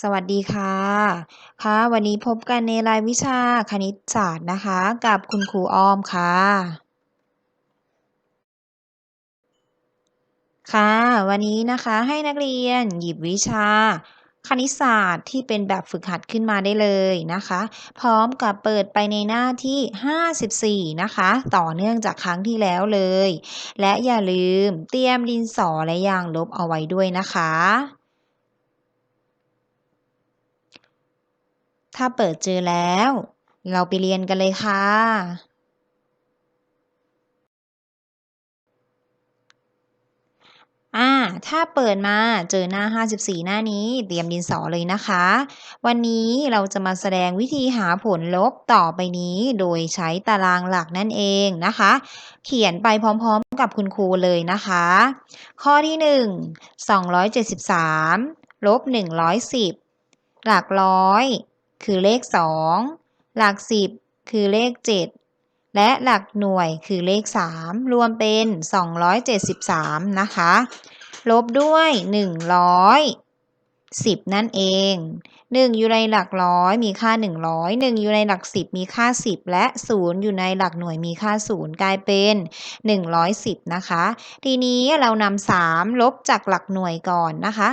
สวัสดีค่ะ ค่ะ วันนี้พบกันในรายวิชาคณิตศาสตร์นะคะ กับคุณครูอ้อมค่ะ ค่ะ วันนี้นะคะให้นักเรียนหยิบวิชาคณิตศาสตร์ที่เป็นแบบฝึกหัดขึ้นมาได้เลยนะคะ พร้อมกับเปิดไปในหน้าที่ 54 นะคะ ต่อเนื่องจากครั้งที่แล้วเลย และอย่าลืมเตรียมดินสอและยางลบเอาไว้ด้วยนะคะ ถ้าเปิดเจอแล้ว เราไปเรียนกันเลยค่ะ อ่า ถ้าเปิดมาเจอหน้า 54 หน้านี้เตรียมดินสอเลยนะคะ วันนี้เราจะมาแสดงวิธีหาผลลบต่อไปนี้โดยใช้ตารางหลักนั่นเองนะคะ เขียนไปพร้อมๆกับคุณครูเลยนะคะ ข้อที่ 1 273ลบ110 หลักร้อย คือเลข 2 หลัก 10 คือเลข 7 และหลักหน่วยคือเลข 3 รวมเป็น 273 นะคะ ลบด้วย 10 นั่นเอง 1 อยู่ในหลักร้อยมีค่า 100 1 อยู่ในหลัก 10 มีค่า 10 และ 0 อยู่ในหลักหน่วยมีค่า 0 กลายเป็น 110 นะคะ ทีนี้เรานำ3ลบจากหลักหน่วยก่อนนะคะ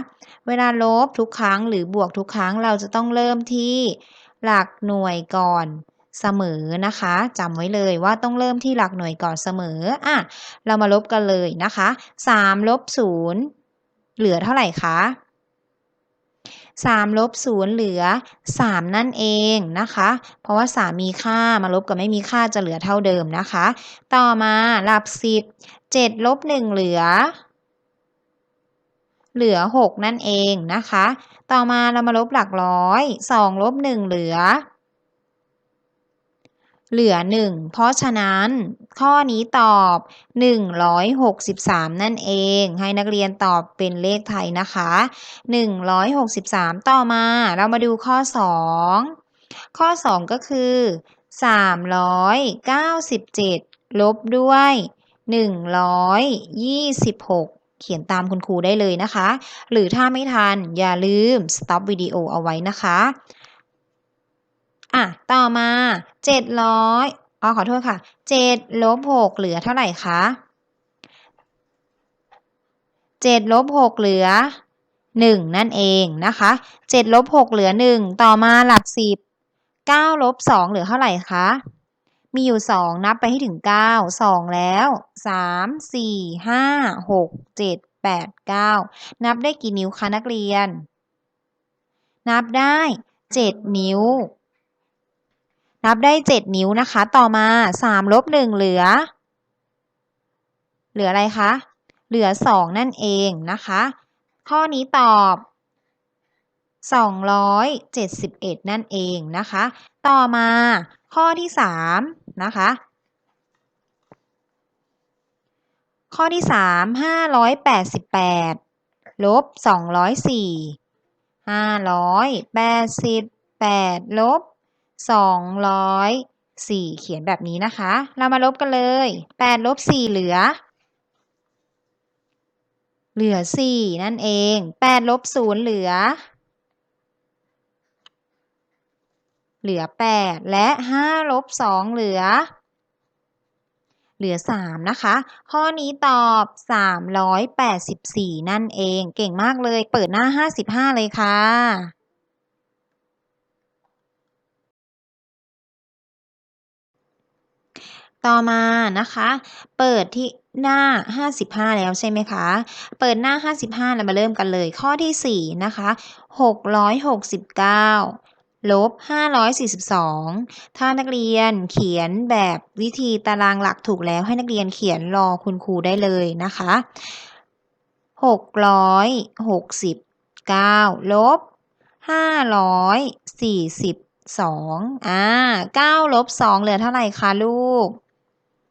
เวลาลบทุกครั้งหรือบวกทุกครั้งเราจะต้องเริ่มที่หลักหน่วยก่อนเสมอนะคะจำไว้เลยว่าต้องเริ่มที่หลักหน่วยก่อนเสมออะเรามาลบกันเลยนะคะ3ลบ0เหลือเท่าไหร่คะ 3ลบ0เหลือ 3 นั่นเองนะคะ เพราะว่า 3 มีค่ามาลบกับไม่มีค่าจะเหลือเท่าเดิมนะคะ ต่อมาหลัก10 7ลบ1เหลือ เหลือ 6 นั่นเองนะคะ ต่อมาเรามาลบหลักร้อย2ลบ1เหลือ เหลือ 1 เพราะฉะนั้นข้อนี้ตอบ 163 นั่นเอง ให้นักเรียนตอบเป็นเลขไทยนะคะ 163 ต่อมาเรามาดูข้อ 2 ข้อ 2 ก็คือ 397 ลบด้วย 126เขียนตามคุณครูได้เลยนะคะ หรือถ้าไม่ทันอย่าลืม stop วิดีโอเอาไว้นะคะ อะ ต่อมาเจ็ดร้อยอ๋อขอโทษค่ะเจ็ดลบหกเหลือเท่าไหร่คะเจ็ดลบหกเหลือหนึ่งนั่นเองนะคะเจ็ดลบหกเหลือหนึ่งต่อมาหลักสิบเก้าลบสองเหลือเท่าไหร่คะมีอยู่สองนับไปให้ถึงเก้าสองแล้วสามสี่ห้าหกเจ็ดแปดเก้านับได้กี่นิ้วคะนักเรียน นับได้เจ็ดนิ้ว นับได้ 7 นิ้วนะคะ ต่อมา3ลบ1เหลือ เหลืออะไรคะ เหลือ 2 นั่นเองนะคะ ข้อนี้ตอบ 271 นั่นเองนะคะ ต่อมาข้อที่ 3 นะคะ ข้อที่ 3 588ลบ204 588ลบ สองร้อยสี่เขียนแบบนี้นะคะ เรามาลบกันเลยแปดลบสี่เหลือ เหลือสี่นั่นเองแปดลบศูนย์เหลือ เหลือแปดและห้าลบสองเหลือ เหลือสามนะคะ ข้อนี้ตอบสามร้อยแปดสิบสี่นั่นเอง เก่งมากเลย เปิดหน้าห้าสิบห้าเลยค่ะ ต่อมานะคะ เปิดที่หน้า 55 แล้วใช่ไหมคะ เปิดหน้า 55เรามาเริ่มกันเลย ข้อที่ 4 นะคะ 669 ลบ 542 ถ้านักเรียนเขียนแบบวิธีตารางหลักถูกแล้วให้นักเรียนเขียนรอคุณครูได้เลยนะคะ 669 ลบ 542 อ่า9ลบ 2 เหลือเท่าไหร่คะลูก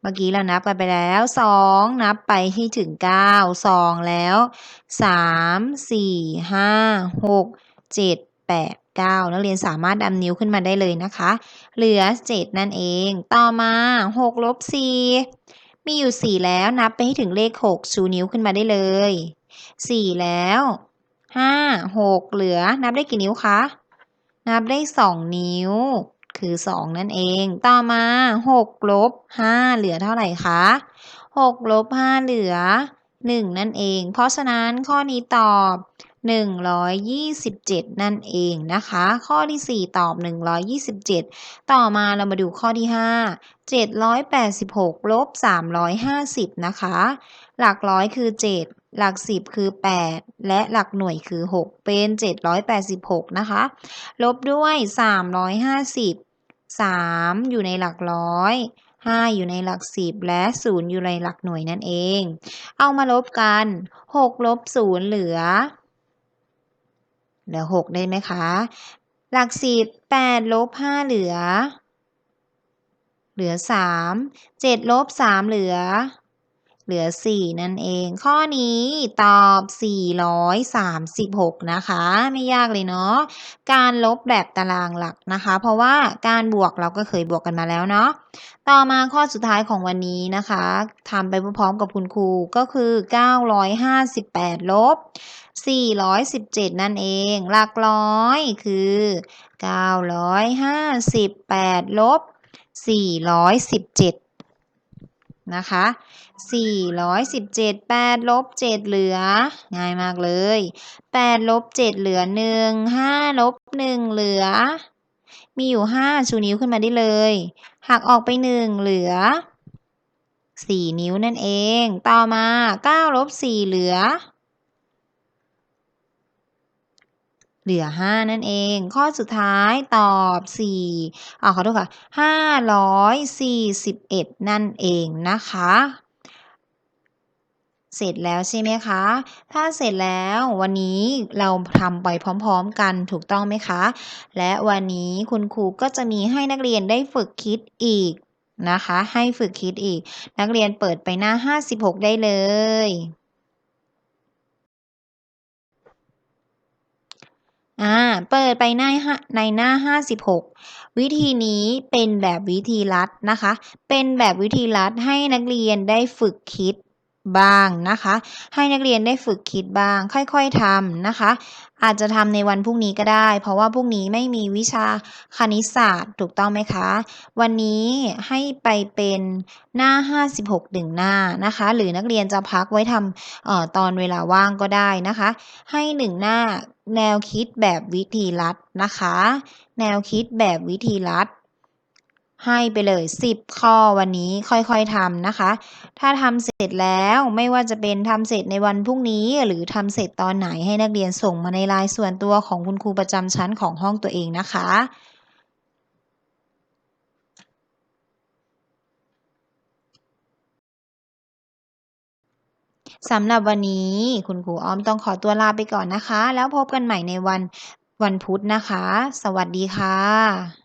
เมื่อกี้เรานับกันไปแล้วสองนับไปให้ถึงเก้าสองแล้วสามสี่ห้าหกเจ็ดแปดเก้านักเรียนสามารถดำนิ้วขึ้นมาได้เลยนะคะ เหลือเจ็ดนั่นเอง ต่อมาหกลบสี่มีอยู่สี่แล้วนับไปให้ถึงเลขหกชูนิ้วขึ้นมาได้เลยสี่แล้วห้าหกเหลือนับได้กี่นิ้วคะ นับได้สองนิ้ว คือสองนั่นเอง ต่อมาหกลบห้าเหลือเท่าไหร่คะหกลบห้าเหลือหนึ่งนั่นเอง เพราะฉะนั้นข้อนี้ตอบหนึ่งร้อยยี่สิบเจ็ดนั่นเองนะคะ ข้อที่สี่ตอบหนึ่งร้อยยี่สิบเจ็ดต่อมาเรามาดูข้อที่ห้าเจ็ดร้อยแปดสิบหกลบสามร้อยห้าสิบนะคะ หลักร้อยคือเจ็ดหลักสิบคือแปดและหลักหน่วยคือหกเป็นเจ็ดร้อยแปดสิบหกนะคะ ลบด้วยส 3อยห้าสิบสามอยู่ในหลักร้อยห้าอยู่ในหลักสิบและศูนย์อยู่ในหลักหน่วยนั่นเอง เอามาลบกันหกลบศูนย์เหลือ เหลือหกได้ไหมคะ หลักสิบแปดลบห้าเหลือ เหลือสามเจ็ดลบสามเหลือ เหลือสี่นั่นเอง ข้อนี้ตอบสี่ร้อยสามสิบหกนะคะ ไม่ยากเลยเนาะ การลบแบบตารางหลักนะคะ เพราะว่าการบวกเราก็เคยบวกกันมาแล้วเนาะ ต่อมาข้อสุดท้ายของวันนี้นะคะทำไปพร้อมๆกับคุณครูก็คือ 958 ลบ 417 นั่นเอง หลักร้อยคือ 958 ลบ 417 นะคะ417 8ลบ7เหลือ ง่ายมากเลย 8 ลบ 7 เหลือ 1 5 ลบ 1 เหลือ มีอยู่ 5 ชูนิ้วขึ้นมาได้เลย หักออกไป 1 เหลือ 4 นิ้วนั่นเอง ต่อมา 9 ลบ 4 เหลือ เหลือ 5 นั่นเอง ข้อสุดท้ายตอบ4อ่าขอโทษค่ะ 541 นั่นเองนะคะ เสร็จแล้วใช่ไหมคะ ถ้าเสร็จแล้ววันนี้เราทำไปพร้อมๆกันถูกต้องไหมคะ และวันนี้คุณครูก็จะมีให้นักเรียนได้ฝึกคิดอีกนะคะ ให้ฝึกคิดอีก นักเรียนเปิดไปหน้า 56 ได้เลย อ่า เปิดไปหน้าในหน้า 56 วิธีนี้เป็นแบบวิธีรัดนะคะ เป็นแบบวิธีรัดให้นักเรียนได้ฝึกคิด บ้างนะคะ ให้นักเรียนได้ฝึกคิดบ้าง ค่อยๆทำนะคะ อาจจะทำในวันพรุ่งนี้ก็ได้ เพราะว่าพรุ่งนี้ไม่มีวิชาคณิตศาสตร์ถูกต้องไหมคะ วันนี้ให้ไปเป็นหน้า 56 1หน้านะคะ หรือนักเรียนจะพักไว้ทำออตอนเวลาว่างก็ได้นะคะ ให้1หน้าแนวคิดแบบวิธีรัดนะคะ แนวคิดแบบวิธีรัด ให้ไปเลย 10 ข้อวันนี้ค่อยๆทำนะคะ ถ้าทำเสร็จแล้วไม่ว่าจะเป็นทำเสร็จในวันพรุ่งนี้ หรือทำเสร็จตอนไหนให้นักเรียนส่งมาในไลน์ส่วนตัวของคุณครูประจำชั้นของห้องตัวเองนะคะสำหรับวันนี้คุณครูอ้อมต้องขอตัวลาไปก่อนนะคะ แล้วพบกันใหม่ในวันวันพุธนะคะ สวัสดีค่ะ